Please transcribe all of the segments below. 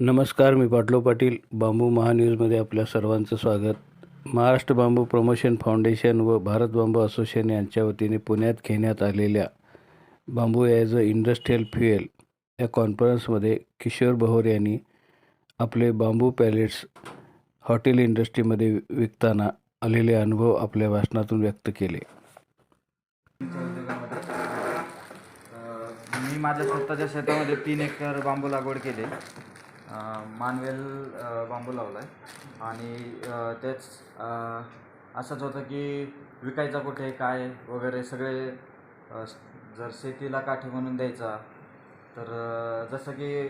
नमस्कार मी पाटलो पाटील बांबू महान्यूजमध्ये आपल्या सर्वांचं स्वागत. महाराष्ट्र बांबू प्रमोशन फाउंडेशन व भारत बांबू असोसिएशन यांच्या वतीने पुण्यात घेण्यात आलेल्या bamboo as a industrial fuel या कॉन्फरन्समध्ये किशोर बहोर यांनी आपले बांबू पॅलेट्स हॉटेल इंडस्ट्रीमध्ये विकताना आलेले अनुभव आपल्या भाषणातून व्यक्त केले. मी माझ्या स्वतःच्या शेतामध्ये तीन एकर बांबू लागवड केली. मानवेल बांबू लावला आहे आणि तेच असंच होतं की विकायचा कुठे काय वगैरे सगळे जर शेतीला काठी म्हणून द्यायचा तर जसं की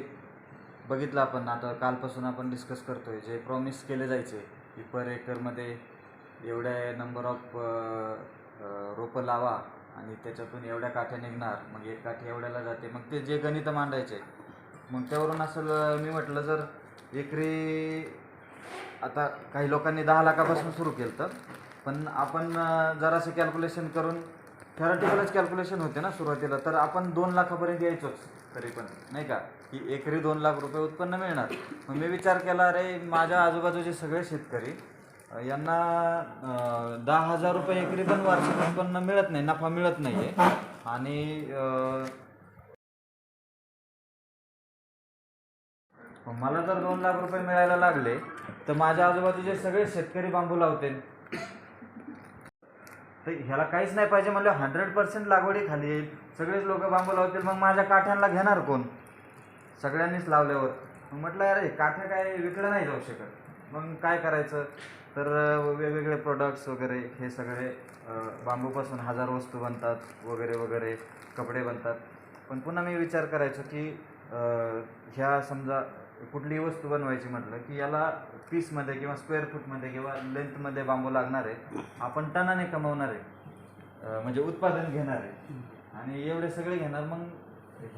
बघितलं आपण आता कालपासून आपण डिस्कस करतोय जे प्रॉमिस केले जायचे की पर एकरमध्ये एवढ्या नंबर ऑफ रोपं लावा आणि त्याच्यातून एवढ्या काठ्या निघणार मग एक काठी एवढ्याला जाते मग ते जे गणित मांडायचे मग त्यावरून असं मी म्हटलं जर एकरी आता काही लोकांनी दहा लाखापासून सुरू केलं तर पण आपण जरासं कॅल्क्युलेशन करून थेरॉटिकलच कॅल्क्युलेशन होते ना सुरुवातीला तर आपण दोन लाखापर्यंत यायचोच तरी पण नाही का? की एकरी दोन लाख रुपये उत्पन्न मिळणार. मग मी विचार केला अरे माझ्या आजूबाजूचे सगळे शेतकरी यांना दहा हजार रुपये एकरी पण वार्षिक उत्पन्न मिळत नाही नफा मिळत नाही आहे आणि मला जर दोन लाख रुपये मिळायला लागले तर माझ्या आजूबाजूचे सगळे शेतकरी बांबू लावतील. तर ह्याला काहीच नाही पाहिजे म्हणजे हंड्रेड पर्सेंट लागवडीखाली येईल. सगळेच लोक बांबू लावतील मग माझ्या काठ्यांना घेणार कोण? सगळ्यांनीच लावल्यावर. मग म्हटलं अरे काठ्या काय विकलं नाही जाऊ शकत. मग काय करायचं? तर वेगवेगळे प्रोडक्ट्स वगैरे हे सगळे बांबूपासून हजार वस्तू बनतात वगैरे वगैरे कपडे बनतात. पण पुन्हा मी विचार करायचो की ह्या समजा कुठलीही वस्तू बनवायची म्हटलं की याला पीसमध्ये किंवा स्क्वेअर फूटमध्ये किंवा लेंथमध्ये बांबू लागणार आहे. आपण टनाने कमवणार आहे. म्हणजे उत्पादन घेणार आहे. आणि एवढे सगळे घेणार मग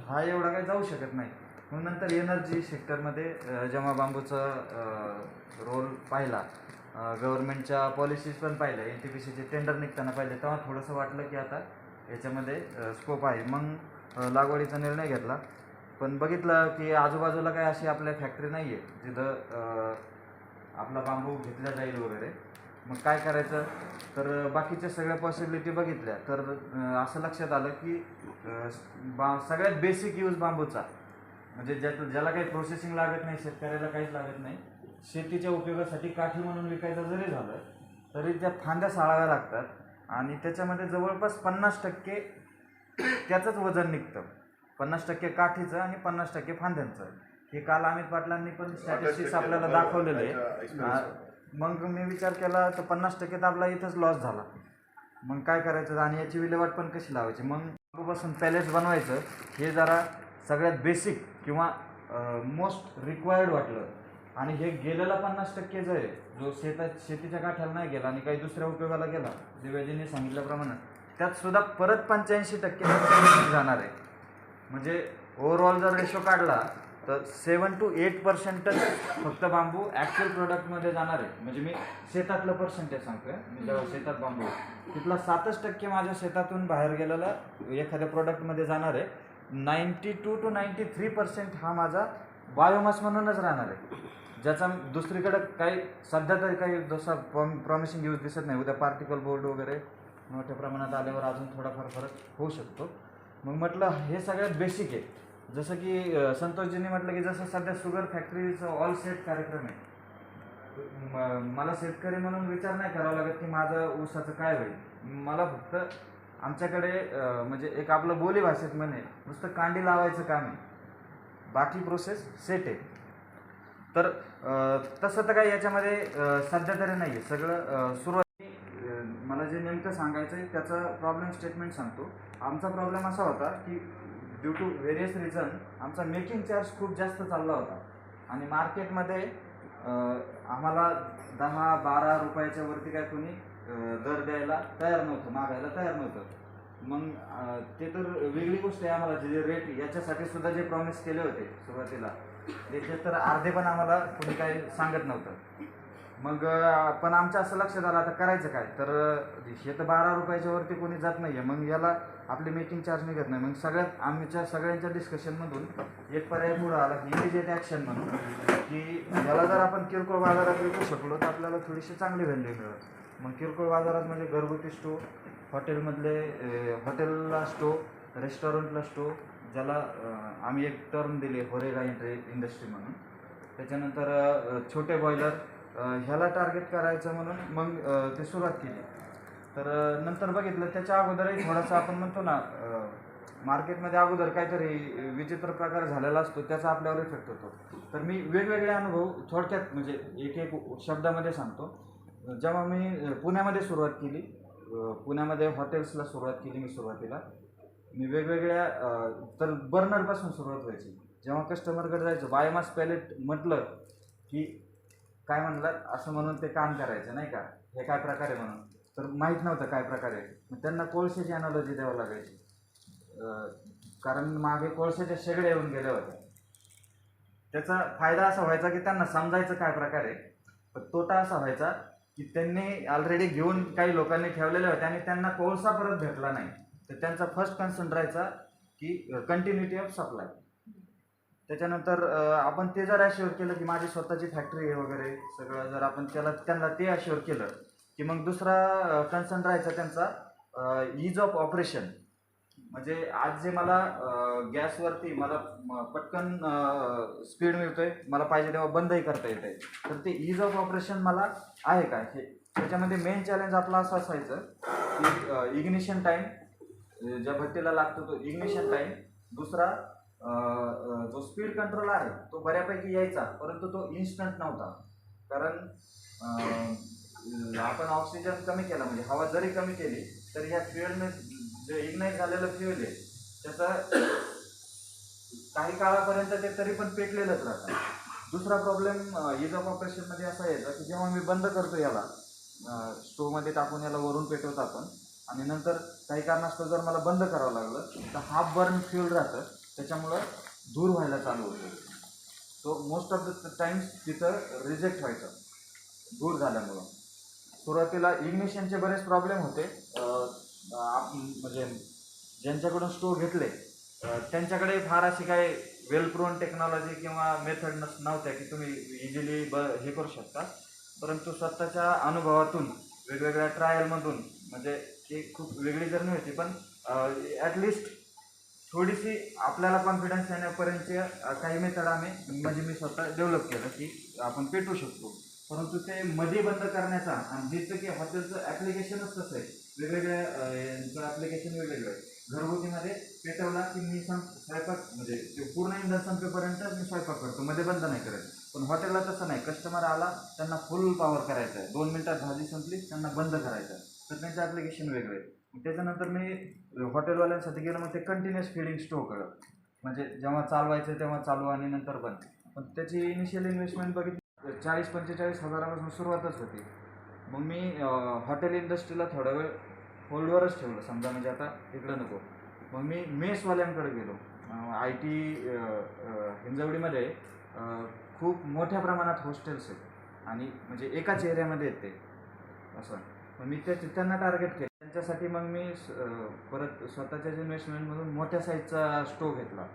हा एवढा काही जाऊ शकत नाही. मग नंतर एनर्जी सेक्टरमध्ये जेव्हा बांबूचा रोल पाहिला गव्हर्नमेंटच्या पॉलिसीज पण पाहिल्या एन टी पी सीचे टेंडर निघताना पाहिले तेव्हा थोडंसं वाटलं की आता याच्यामध्ये स्कोप आहे. मग लागवडीचा निर्णय घेतला. पण बघितलं की आजूबाजूला काही अशी आपल्या फॅक्टरी नाही आहे जिथं आपला बांबू घेतला जाईल वगैरे. मग काय करायचं? तर बाकीच्या सगळ्या पॉसिबिलिटी बघितल्या. तर असं लक्षात आलं की बा सगळ्यात बेसिक यूज बांबूचा. म्हणजे ज्यात ज्याला काही प्रोसेसिंग लागत नाही शेतकऱ्याला काहीच लागत नाही शेतीच्या उपयोगासाठी काठी म्हणून विकायचं जरी झालं तरी त्या फांद्या साळाव्या लागतात. आणि त्याच्यामध्ये जवळपास पन्नास टक्के त्याचंच वजन निघतं. पन्नास टक्के काठीचं आणि पन्नास टक्के फांद्यांचं. हे काल अमित पाटलांनी पण स्टॅटिस्टिक्स आपल्याला दाखवलेले. आहे मग मी विचार केला तर पन्नास टक्के तर आपला इथंच लॉस झाला. मग काय करायचं? आणि याची विल्हेवाट पण कशी लावायची? मग पासून पॅलेट्स बनवायचं हे जरा सगळ्यात बेसिक किंवा मोस्ट रिक्वायर्ड वाटलं. आणि हे गेलेला पन्नास टक्के जो आहे जो शेतात शेतीच्या काठ्याला नाही गेला आणि काही दुसऱ्या उपयोगाला गेला दिव्याजींनी सांगितल्याप्रमाणे त्यात सुद्धा परत पंच्याऐंशी टक्के जाणार आहे. म्हणजे ओव्हरऑल जर रेशो काढला तर सेवन टू एट पर्सेंटच फक्त बांबू ॲक्च्युअल प्रोडक्टमध्ये जाणार आहे. म्हणजे मी शेतातलं पर्सेंटेज सांगतोय. मी जेव्हा शेतात बांबू तिथला सातच टक्के माझ्या शेतातून बाहेर गेलेला एखाद्या प्रोडक्टमध्ये जाणार आहे. Ninety two two ninety three percent हा माझा बायोमास म्हणूनच राहणार आहे. ज्याचा दुसरीकडे काही सध्या तरी काही जसा प्रॉम प्रॉमिसिंग यूज दिसत नाही. उद्या पार्टिकल बोर्ड वगैरे मोठ्या प्रमाणात आल्यावर अजून थोडाफार फरक होऊ शकतो. मग म्हटलं हे सगळ्यात बेसिक आहे. जसं की संतोषजींनी म्हटलं की जसं सध्या शुगर फॅक्टरीचं ऑल सेट कार्यक्रम आहे. मला शेतकरी म्हणून विचार नाही करावा लागत की माझं ऊसाचं काय होईल. मला फक्त आमच्याकडे म्हणजे एक आपलं बोली भाषेत म्हणे नुसतं कांडी लावायचं काम आहे. बाकी प्रोसेस सेट आहे. तर तसं तर काही याच्यामध्ये सध्या तरी नाही आहे सगळं सुरुवात सांगायचं आहे त्याचा प्रॉब्लेम स्टेटमेंट सांगतो. आमचा प्रॉब्लेम असा होता की ड्यू टू व्हेरियस रिझन आमचा मेकिंग चार्ज खूप जास्त चालला होता. आणि मार्केटमध्ये आम्हाला दहा बारा रुपयाच्या वरती काय कोणी दर द्यायला तयार नव्हतं मागायला तयार नव्हतं. मग ते तर वेगळी गोष्ट आहे आम्हाला जे रेट याच्यासाठी सुद्धा जे प्रॉमिस केले होते सुरुवातीला त्याचे तर अर्धे पण आम्हाला कोणी काही सांगत नव्हतं. मग पण आमच्या असं लक्षात आलं आता करायचं काय? तर हे तर बारा रुपयाच्या वरती कोणी जात नाही आहे मग याला आपली मेकिंग चार्ज निघत नाही. मग सगळ्यात आमच्या सगळ्यांच्या डिस्कशनमधून एक पर्याय पुढं आला की इमिजिएट ॲक्शन म्हणून. की याला जर आपण किरकोळ बाजारात विकू शकलो तर आपल्याला थोडीशी चांगली व्हॅल्यू मिळत मग किरकोळ बाजारात म्हणजे घरगुती स्टो हॉटेलमधले हॉटेलला स्टो रेस्टॉरंटला स्टो ज्याला आम्ही एक टर्म दिले होरेगा इंडस्ट्री इंडस्ट्री म्हणून. त्याच्यानंतर छोटे बॉयलर ह्याला टार्गेट करायचं म्हणून मग ते सुरुवात केली. तर नंतर बघितलं त्याच्या अगोदरही थोडासा आपण म्हणतो ना मार्केटमध्ये अगोदर काहीतरी विचित्र प्रकार झालेला असतो त्याचा आपल्यावर इफेक्ट होतो. तर मी वेगवेगळे अनुभव थोडक्यात म्हणजे एक एक शब्दामध्ये सांगतो. जेव्हा मी पुण्यामध्ये सुरुवात केली पुण्यामध्ये हॉटेल्सला सुरुवात केली मी सुरुवातीला मी वेगवेगळ्या तर बर्नरपासून सुरुवात व्हायची. जेव्हा कस्टमरकडे जायचं बायोमास पॅलेट म्हटलं की काय म्हणलं? असं म्हणून ते काम करायचं नाही का? हे काय प्रकार आहे म्हणून. तर माहीत नव्हतं काय प्रकार आहे. मग त्यांना कोळशाची अनालॉजी द्यावं लागायची. कारण मागे कोळशाच्या शेगड्या येऊन गेल्या होत्या. त्याचा फायदा असा व्हायचा की त्यांना समजायचं काय प्रकार आहे. पण तोटा असा व्हायचा की त्यांनी ऑलरेडी घेऊन काही लोकांनी ठेवलेले होते आणि त्यांना कोळसा परत भेटला नाही. तर त्यांचा फर्स्ट कन्सर्न राहायचा की कंटिन्युटी ऑफ सप्लाय त्याच्यानंतर आपण ते जर अश्युअर केलं की माझी स्वतःची फॅक्टरी आहे वगैरे सगळं जर आपण त्याला त्यांना ते अश्युअर केलं की मग दुसरा कन्सर्न राहायचा त्यांचा ईज ऑफ ऑपरेशन म्हणजे आज जे मला गॅसवरती मला पटकन स्पीड मिळतोय मला पाहिजे तेव्हा बंदही करता येत आहे तर ते ईज ऑफ ऑपरेशन मला आहे का? हे त्याच्यामध्ये मेन चॅलेंज आपला असं असायचं की इग्निशन टाईम ज्या भट्टीला लागतो तो इग्निशन टाईम दुसरा जो स्पीड कंट्रोल आहे तो बऱ्यापैकी यायचा परंतु तो इन्स्टंट नव्हता. कारण आपण ऑक्सिजन कमी केला म्हणजे हवा जरी कमी केली तरी ह्या फ्युएलने जे इग्नाईट झालेलं फ्युएल आहे त्याचं काही काळापर्यंत ते तरी पण पेटलेलंच राहतं. दुसरा प्रॉब्लेम इज ऑफ ऑपरेशनमध्ये असा यायचा की जेव्हा मी बंद करतो याला स्टोवमध्ये टाकून याला वरून पेटवतो आपण आणि नंतर काही कारणास्तव जर मला बंद करावं लागलं तर हाफ बर्न फ्युल राहतं. त्याच्यामुळं दूर व्हायला चालू होतो. तो मोस्ट ऑफ द टाइम्स तिथं रिजेक्ट व्हायचं. दूर झाल्यामुळं. सुरुवातीला इग्निशनचे बरेच प्रॉब्लेम होते. आप- म्हणजे ज्यांच्याकडून स्टोव घेतले त्यांच्याकडे फार अशी काही वेल प्रोन टेक्नॉलॉजी किंवा मेथड नस नव्हत्या की तुम्ही इझिली ब हे करू शकता. परंतु स्वतःच्या अनुभवातून वेगवेगळ्या ट्रायलमधून म्हणजे ती खूप वेगळी जर्नी होती. पण ॲटलिस्ट थोडीशी आपल्याला कॉन्फिडन्स येण्यापर्यंतचे काही मेथड आम्ही म्हणजे मी स्वतः डेव्हलप केलं की आपण पेटवू शकतो. परंतु ते मध्ये बंद करण्याचा आणि जिथं की हॉटेलचं ॲप्लिकेशनच तसं आहे. वेगवेगळ्या यांचं ॲप्लिकेशन वेगवेगळं आहे. घरगुतीमध्ये पेटवला की मी सं स्वयंपाक म्हणजे ते पूर्ण इंधन संपेपर्यंत मी स्वयंपाक करतो. मध्ये बंद नाही करत. पण हॉटेलला तसं नाही. कस्टमर आला त्यांना फुल पॉवर करायचं आहे. दोन मिनटात भाजी संपली त्यांना बंद करायचं आहे. तर त्यांचं ॲप्लिकेशन वेगळं आहे. त्याच्यानंतर मी हॉटेलवाल्यांसाठी गेलं मग ते कंटिन्युअस फिडिंग स्टोअर करत म्हणजे जेव्हा चालवायचं तेव्हा चालू आणि नंतर बंद. पण त्याची इनिशियल इन्व्हेस्टमेंट बघितली चाळीस पंचेचाळीस हजारापासून सुरुवातच होती. मग मी हॉटेल इंडस्ट्रीला थोडा वेळ होल्डवरच ठेवलं समजा म्हणजे आता इकडं नको. मग मी मेसवाल्यांकडे गेलो. आय टी हिंजवडीमध्ये खूप मोठ्या प्रमाणात हॉस्टेल्स आहेत. आणि म्हणजे एकाच एरियामध्ये येते असं. मग मी त्या त्यांना टार्गेट केलं. त्याच्यासाठी मग मी स- परत स्वतःच्याच इन्व्हेस्टमेंटमधून मोठ्या साईजचा स्टोव घेतला.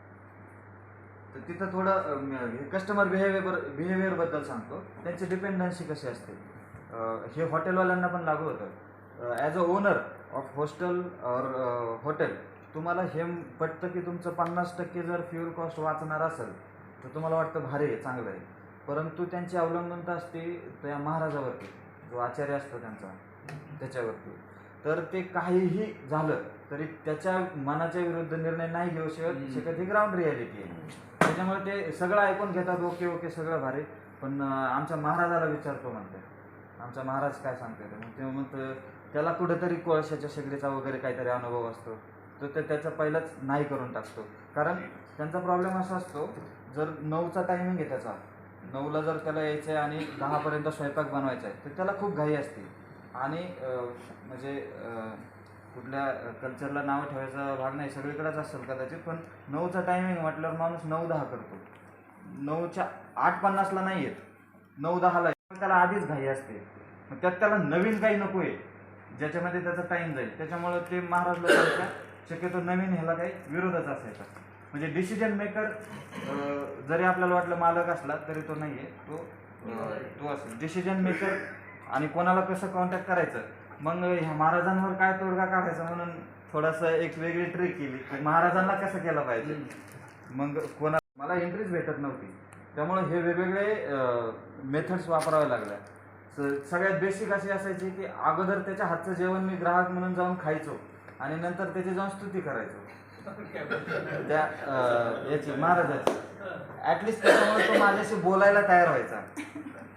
तर तिथं थोडं कस्टमर बिहेवियर बिहेवियरबद्दल सांगतो. त्यांची डिपेंडन्सी कशी असते? हे हॉटेलवाल्यांना पण लागू होतं. As a owner of hostel और हॉटेल तुम्हाला हे पटतं की तुमचं पन्नास टक्के जर फ्युअल कॉस्ट वाचणार असेल तर तुम्हाला वाटतं भारी आहे चांगलं आहे. परंतु त्यांची अवलंबनता असते त्या महाराजावरती. जो आचार्य असतो त्यांचा त्याच्यावरती. तर ते काहीही झालं तरी त्याच्या मनाच्या विरुद्ध निर्णय नाही घेऊ शकत शकत ही ग्राउंड रियालिटी आहे. त्याच्यामुळे ते सगळं ऐकून घेतात ओके ओके सगळं भारी. पण आमच्या महाराजाला विचारतो म्हणते. आमचा महाराज काय सांगते ते? मग ते म्हणतं त्याला कुठेतरी कोळशाच्या शेगडीचा वगैरे काहीतरी अनुभव असतो. तो ते त्याचा पहिलाच नाही करून टाकतो. कारण त्यांचा प्रॉब्लेम असा असतो जर नऊचा टायमिंग आहे त्याचा नऊला जर त्याला यायचं आहे आणि दहापर्यंत स्वयंपाक बनवायचा आहे तर त्याला खूप घाई असते. आणि म्हणजे कुठल्या कल्चरला नावं ठेवायचा भाग नाही सगळीकडेच असेल कदाचित पण नऊचा टायमिंग म्हटल्यावर माणूस नऊ दहा करतो. नऊच्या आठ पन्नासला नाही येत. नऊ दहाला पण त्याला आधीच घाई असते. मग त्यात त्याला नवीन काही नको आहे. ज्याच्यामध्ये त्याचा टाईम जाईल. त्याच्यामुळं ते महाराज लोकांच्या शक्यतो नवीन ह्याला काही विरोधच असायचा. म्हणजे डिसिजन मेकर जरी आपल्याला वाटलं मालक असला तरी तो नाही आहे तो तो असेल. डिसिजन मेकर आणि कोणाला कसं कॉन्टॅक्ट करायचं? मग ह्या महाराजांवर काय तोडगा काढायचा म्हणून थोडासा एक वेगळी ट्रिक केली. की महाराजांना कसं केलं पाहिजे? मग कोणा मला एंट्रीच भेटत नव्हती. त्यामुळे हे वेगवेगळे मेथड्स वापरावे लागल्या सगळ्यात बेसिक अशी असायची की अगोदर त्याच्या हातचं जेवण मी ग्राहक म्हणून जाऊन खायचो आणि नंतर त्याची जाऊन स्तुती करायचो. त्या याची महाराजाची. ॲटलिस्ट त्याच्यामुळे तो माझ्याशी बोलायला तयार व्हायचा.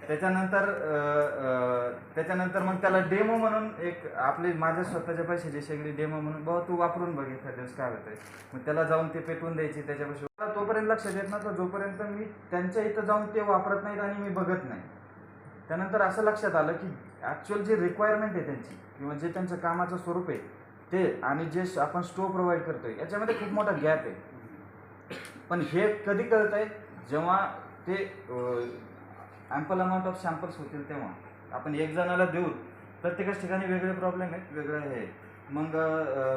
त्याच्यानंतर त्याच्यानंतर मग त्याला डेमो म्हणून एक आपली माझ्या स्वतःच्या पैशाची शेगडी डेमो म्हणून बाबा तू वापरून बघ एखाद्या दिवस काय होतंय. मग त्याला जाऊन ते पेटवून द्यायची त्याच्यापासून मला तोपर्यंत लक्षात येत नव्हतं जोपर्यंत मी त्यांच्या इथं जाऊन ते वापरत नाहीत आणि मी बघत नाही. त्यानंतर असं लक्षात आलं की ॲक्च्युअल जी रिक्वायरमेंट आहे त्यांची किंवा जे त्यांचं कामाचं स्वरूप आहे ते आणि जे आपण स्टोव प्रोव्हाइड करतोय याच्यामध्ये खूप मोठा गॅप आहे. पण हे कधी कळत आहे जेव्हा ते ॲम्पल अमाऊंट ऑफ सॅम्पल्स होतील तेव्हा. आपण एक जणाला देऊन प्रत्येकाच ठिकाणी वेगळे प्रॉब्लेम आहेत वेगळं हे मग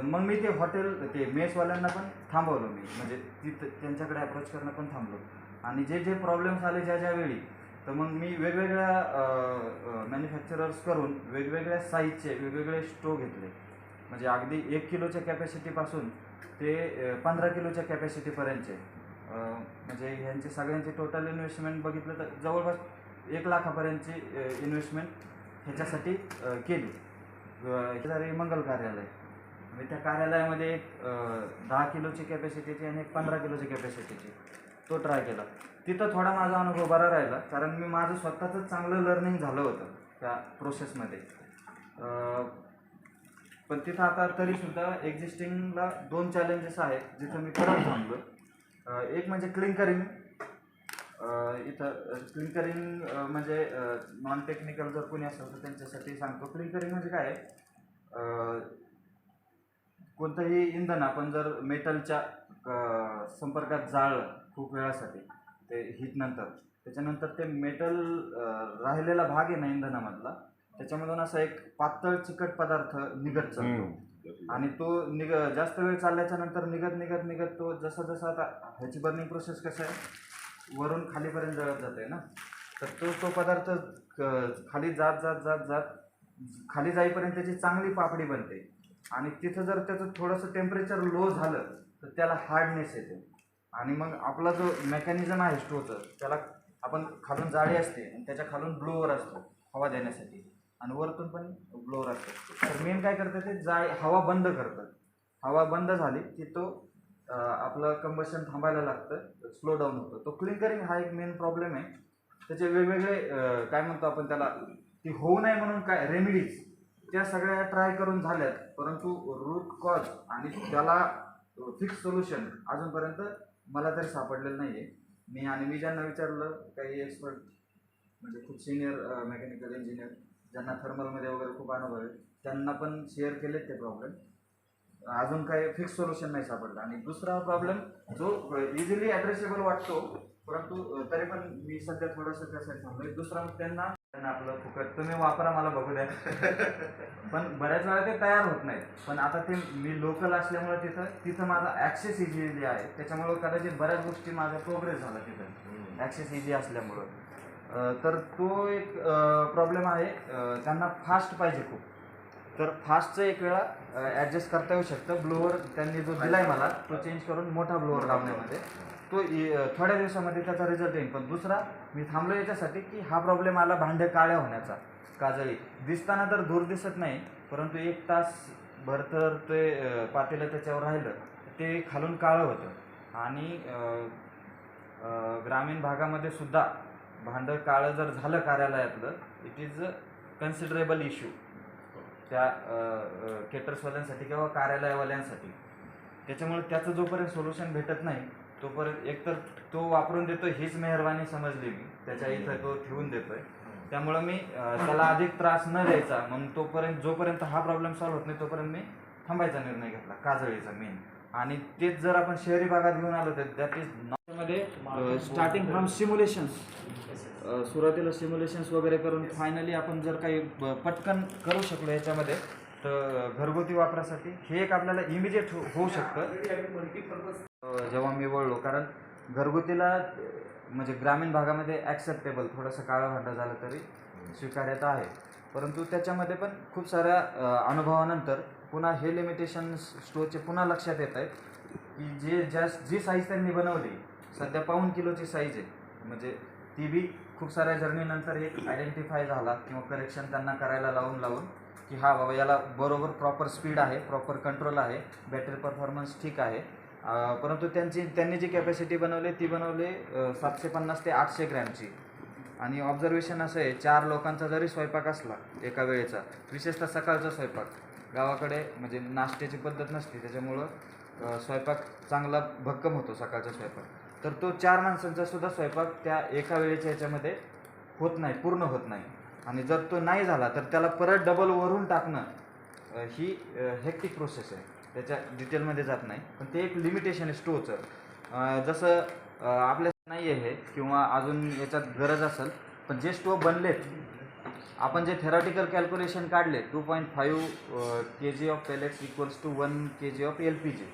मग मी ते हॉटेल ते मेसवाल्यांना पण थांबवलं मी. म्हणजे तिथं त्यांच्याकडे अप्रोच करणं पण थांबलो. आणि जे जे प्रॉब्लेम्स आले ज्या ज्या वेळी तर मग मी वेगवेगळ्या मॅन्युफॅक्चरर्स करून वेगवेगळ्या साईजचे वेगवेगळे स्टो घेतले. म्हणजे अगदी एक किलोच्या कॅपॅसिटीपासून ते पंधरा किलोच्या कॅपॅसिटीपर्यंतचे म्हणजे ह्यांचे सगळ्यांचे टोटल इन्व्हेस्टमेंट बघितलं तर जवळपास एक लाखापर्यंतची इन्व्हेस्टमेंट ह्याच्यासाठी केली. हे मंगल कार्यालय. म्हणजे त्या कार्यालयामध्ये एक दहा किलोची कॅपॅसिटीची आणि एक पंधरा किलोची कॅपॅसिटीची तो ट्राय केला. तिथं थोडा माझा अनुभव बरा राहिला कारण मी माझं स्वतःच चांगलं लर्निंग झालं होतं त्या प्रोसेसमध्ये पण तिथं आता तरीसुद्धा एक्झिस्टिंगला दोन चॅलेंजेस आहेत जिथं मी परत थांबलो एक म्हणजे क्लिंकरिंग. इथं क्लिंकरिंग म्हणजे नॉन टेक्निकल जर कोणी असेल तर त्यांच्यासाठी सांगतो. क्लिंकरिंग म्हणजे काय? कोणतंही इंधन आपण जर मेटलच्या संपर्कात जाळलं खूप वेळासाठी ते हीटनंतर त्याच्यानंतर ते मेटल राहिलेला भाग आहे ना इंधनामधला त्याच्यामधून असा एक पातळ चिकट पदार्थ निघत चालतो. आणि तो निग जास्त वेळ चालल्याच्या नंतर निघत निघत निघत तो जसा जसा आता ह्याची बर्निंग प्रोसेस कसं आहे वरून खालीपर्यंत जळत जाते ना? तर तो तो पदार्थ क- खाली जात जात जात जात खाली जाईपर्यंत त्याची चांगली पापडी बनते. आणि तिथं जर त्याचं थोडंसं टेम्परेचर लो झालं तर त्याला हार्डनेस येते. आणि मग आपला जो मेकॅनिझम आहे स्टोचं त्याला आपण खालून जाळी असते आणि त्याच्या खालून ब्लोअर असतो हवा देण्यासाठी. आणि वरतून पण ब्लोअर असतो. तर मेन काय करतं ते जाय हवा बंद करतं हवा बंद झाली की तो आपलं कंबशन थांबायला लागतं स्लो डाऊन होतं. तो क्लिंकरिंग हा एक मेन प्रॉब्लेम आहे. त्याचे वेगवेगळे काय म्हणतो आपण त्याला ती होऊ नये म्हणून काय रेमिडीज त्या सगळ्या ट्राय करून झाल्यात. परंतु रूट कॉज आणि त्याला फिक्स सोल्युशन अजूनपर्यंत मला तरी सापडलेलं नाही आहे मी आणि मी ज्यांना विचारलं काही एक्सपर्ट म्हणजे खूप सिनियर मेकॅनिकल इंजिनियर ज्यांना थर्मलमध्ये वगैरे खूप अनुभव आहे त्यांना पण शेअर केलेत ते प्रॉब्लेम अजून काही फिक्स सोल्युशन नाही सापडलं. आणि दुसरा प्रॉब्लेम जो इझिली ॲड्रेसेबल वाटतो परंतु तरी पण मी सध्या थोडंसं त्यासाठी थांबलोय. दुसरा मग त्यांना त्यांना आपलं फुकट तुम्ही वापरा मला बघू द्या. पण बऱ्याच वेळा ते तयार होत नाहीत. पण आता ते मी लोकल असल्यामुळे तिथं तिथं माझा ॲक्सेस इझिली आहे. त्याच्यामुळं कदाचित बऱ्याच गोष्टी माझा प्रोग्रेस झाला तिथं. ॲक्सेस इझी असल्यामुळं. तर तो एक प्रॉब्लेम आहे. त्यांना फास्ट पाहिजे खूप. तर फास्टचं एक वेळा ॲडजस्ट करता येऊ शकतं. ब्लोअर त्यांनी जो दिला आहे मला तो चेंज करून मोठा ब्लोअर लावण्यामध्ये. तो थोड्या दिवसामध्ये त्याचा रिझल्ट येईल. पण दुसरा मी थांबलो याच्यासाठी की हा प्रॉब्लेम आला भांडे काळ्या होण्याचा काजळी. दिसताना तर दूर दिसत नाही परंतु एक तास भर तर ते पातेलं त्याच्यावर राहिलं. ते खालून काळं होतं. आणि ग्रामीण भागामध्ये सुद्धा भांडं काळं जर झालं कार्यालयातलं it is a considerable issue त्या केटर्सवाल्यांसाठी किंवा कार्यालयवाल्यांसाठी. त्याच्यामुळे त्याचं जोपर्यंत सोल्युशन भेटत नाही तोपर्यंत एकतर तो वापरून देतो हीच मेहरबानी समजली मी. त्याच्या इथं तो ठेवून देतोय. त्यामुळं मी त्याला अधिक त्रास न द्यायचा. म्हणून तोपर्यंत जोपर्यंत हा प्रॉब्लेम सॉल्व्ह होत नाही तोपर्यंत मी थांबायचा निर्णय घेतला काजळीचा मेन आणि तेच जर आपण शहरी भागात घेऊन आलो तर दॅट इजमध्ये स्टार्टिंग फ्रॉम सिम्युलेशन्स अ, सुरुवातीला सिम्युलेशन्स वगैरे करून फायनली आपण जर काही पटकन करू शकलो याच्यामध्ये तर घरगुती वापरासाठी हे एक आपल्याला इमिजिएट हो-, होऊ शकतं. जेव्हा मी वळलो कारण घरगुतीला म्हणजे ग्रामीण भागामध्ये ॲक्सेप्टेबल थोडंसं काळं भांडं झालं तरी स्वीकार्यता आहे. परंतु त्याच्यामध्ये पण खूप साऱ्या अनुभवानंतर पुन्हा हे लिमिटेशन स्टोअरचे पुन्हा लक्षात येत आहेत की जे ज्या जी साईज त्यांनी बनवली सध्या पाऊन किलोची साईज आहे. म्हणजे ती बी खूप साऱ्या जर्नीनंतर एक आयडेंटिफाय झाला किंवा करेक्शन त्यांना करायला लावून लावून की हा बाबा याला बरोबर प्रॉपर स्पीड आहे प्रॉपर कंट्रोल आहे बॅटरी परफॉर्मन्स ठीक आहे. परंतु त्यांची त्यांनी जी कॅपॅसिटी बनवली ती बनवली सातशे पन्नास ते आठशे ग्रॅमची आणि ऑब्झर्वेशन असं आहे चार लोकांचा जरी स्वयंपाक असला एका वेळेचा विशेषतः सकाळचा स्वयंपाक गावाकडे म्हणजे नाश्त्याची पद्धत नसते त्याच्यामुळं स्वयंपाक चांगला भक्कम होतो सकाळचा स्वयंपाक. तर तो चार माणसांचा सुद्धा स्वयंपाक त्या एका वेळेच्या याच्यामध्ये होत नाही पूर्ण होत नाही. आणि जर तो नाही झाला तर त्याला परत डबल वरून टाकणं ही हेक्टिक प्रोसेस आहे. त्याच्या डिटेलमध्ये जात नाही. पण ते एक लिमिटेशन आहे स्टोचं जसं आपल्या नाही आहे हे किंवा अजून याच्यात गरज असेल पण जे स्टोव बनलेत आपण जे थेरॉटिकल कॅल्क्युलेशन काढले two point five K G of pellets equals to one K G of L P G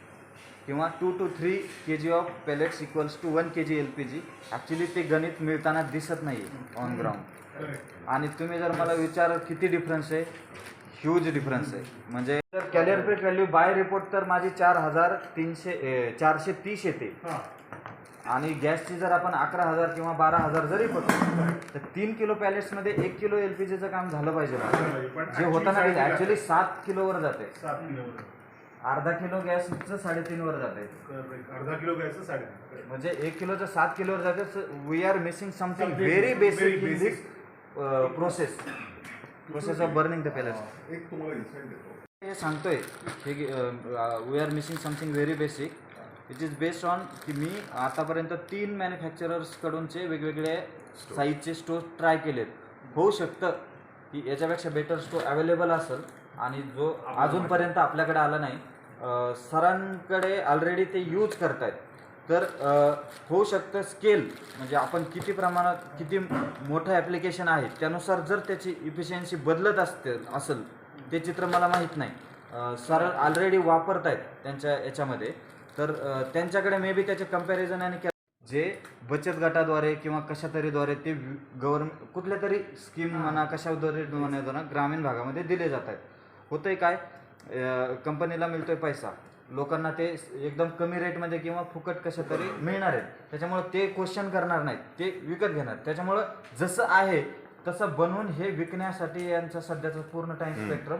किंवा two two three K G of pellets equals to one K G L P G actually ते गणित मिळताना दिसत नाही on ground आणि तुम्ही जर मला विचार किती डिफरन्स आहे? ह्यूज डिफरन्स आहे. म्हणजे जर कॅलिअरपेट व्हॅल्यू बाय रिपोर्ट तर माझी चार हजार तीनशे चारशे तीस येते. आणि गॅसची जर आपण अकरा हजार किंवा बारा हजार जरी पकडू तर तीन किलो पॅलेट्समध्ये एक किलो एल पी जीचं काम झालं पाहिजे. जे होताना ॲक्च्युली सात किलोवर जाते. सात किलोवर. अर्धा किलो गॅसचं साडेतीनवर जाते. अर्धा किलो घ्यायचं साडे म्हणजे एक किलोचं सात किलोवर जाते we are missing something very basic in. This process process of burning the pellets एक तुम्हाला देतो. हे सांगतोय हे we are missing something very basic it is based on की मी आतापर्यंत तीन मॅन्युफॅक्चरर्सकडूनचे वेगवेगळे साईजचे स्टोव ट्राय केलेत. होऊ शकतं की याच्यापेक्षा बेटर स्टोव अवेलेबल असेल आणि जो अजूनपर्यंत आपल्याकडे आला नाही सरांकडे ऑलरेडी ते यूज करत आहेत तर होऊ शकतं स्केल म्हणजे आपण किती प्रमाणात किती मोठं ॲप्लिकेशन आहे त्यानुसार जर त्याची इफिशियन्सी बदलत असते असेल ते चित्र मला माहीत नाही. सर ऑलरेडी वापरत आहेत त्यांच्या याच्यामध्ये. तर त्यांच्याकडे मे बी त्याचे कंपॅरिझन आणि जे बचत गटाद्वारे किंवा कशातरीद्वारे ते गव्हर्मेंट कुठल्या तरी स्कीम म्हणा कशाद्वारे म्हणा ग्रामीण भागामध्ये दिले जात आहेत होतंय काय? कंपनीला मिळतोय पैसा. लोकांना ते एकदम कमी रेटमध्ये किंवा फुकट कशा तरी मिळणार आहेत. त्याच्यामुळं ते क्वेश्चन करणार नाहीत. ते विकत घेणार. त्याच्यामुळं जसं आहे तसं बनवून हे विकण्यासाठी यांचा सध्याचा पूर्ण टाइम स्पेक्ट्रम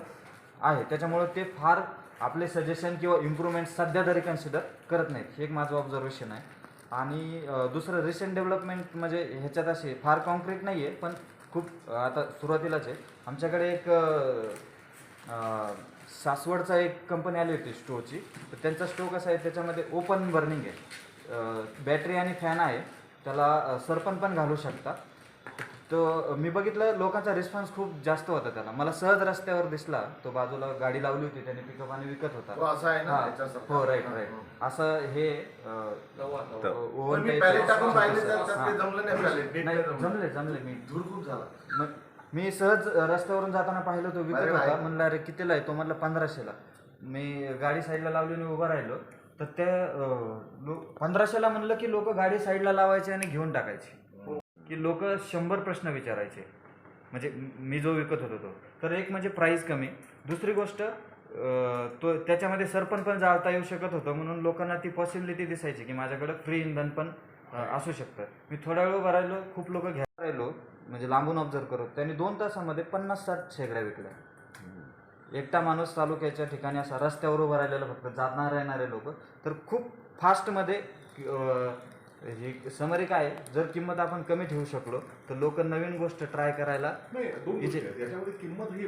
आहे. त्याच्यामुळं ते फार आपले सजेशन किंवा इम्प्रूव्हमेंट सध्या तरी कन्सिडर करत नाहीत. हे एक माझं ऑब्झर्वेशन आहे. आणि दुसरं रिसेंट डेव्हलपमेंट म्हणजे ह्याच्यात असे फार कॉन्क्रीट नाही आहे पण खूप आता सुरुवातीलाच आहे. आमच्याकडे एक सासवडचा एक कंपनी आली होती स्टोवची तर त्यांचा स्टोव कसा आहे त्याच्यामध्ये ओपन बर्निंग आहे. बॅटरी आणि फॅन आहे. त्याला सरपण पण घालू शकता. तो मी बघितलं लोकांचा रिस्पॉन्स खूप जास्त होता त्याला. मला सहज रस्त्यावर दिसला. तो बाजूला गाडी लावली होती त्याने पिकअप आणि विकत होता. तो असा आहे ना हा. राईट राईट असं हे ओव्हन तर जमलं जमलं. जमले जमले मी. धूर खूप झाला. मग मी सहज रस्त्यावरून जाताना पाहिलं तो विकत होता. म्हणलं अरे कितीला आहे? तो म्हणलं पंधराशेला मी गाडी साईडला लावली आणि उभं राहिलो. तर ते लो पंधराशेला म्हणलं की लोक गाडी साईडला लावायचे आणि घेऊन टाकायचे. की लोक शंभर प्रश्न विचारायचे. म्हणजे मी जो विकत होतो तो. तर एक म्हणजे प्राईस कमी. दुसरी गोष्ट तो त्याच्यामध्ये सरपण पण जाळता येऊ शकत होतं. म्हणून लोकांना ती पॉसिबिलिटी दिसायची की माझ्याकडं फ्री इंधन पण असू शकतं. मी थोडा वेळ उभा राहिलो. खूप लोक घ्यायला राहिलो. म्हणजे लांबून ऑब्झर्व करत त्यांनी दोन तासामध्ये पन्नास साठ शेगड्या विकल्या. एकटा माणूस तालुक्याच्या ठिकाणी असा रस्त्यावर उभं राहिलेला फक्त जाणार येणारे लोक. तर खूप फास्टमध्ये ही समरी काय आहे, जर किंमत आपण कमी ठेवू शकलो तर लोक नवीन गोष्ट ट्राय करायला किंमत ही